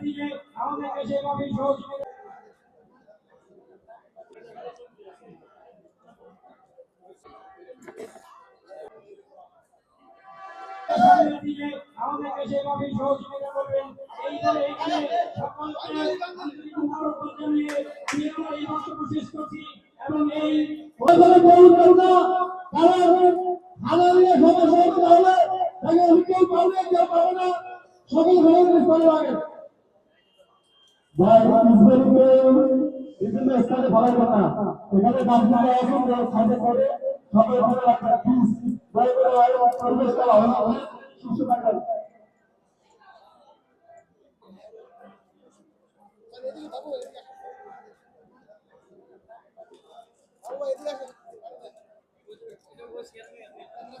দিয়ে আমাদেরকে সেভাবে সহযোগিতা আমাদেরকে সেভাবে সহযোগিতা করবেন এই এখানে সকলকে আন্তরিক আমি আমার এই বক্তব্য শেষ করছি এবং এই ওইভাবে বলুন না কারণ হালালিয়া সমস্যা হতে হলে তাকে কেউ পাবে কেউ পাবে না সকল করে লাগে বিভিন্ন স্থানে ভালো কথা। এখানে গাছগুলো আসুন সাথে করে, সবাই ভালো রাখবেন প্লিজ দয়া করে আর পরিবেশ করা সুস্থ থাকবেন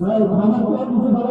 ভাই আমার কিছু ভালো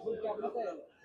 foi é o que aconteceu.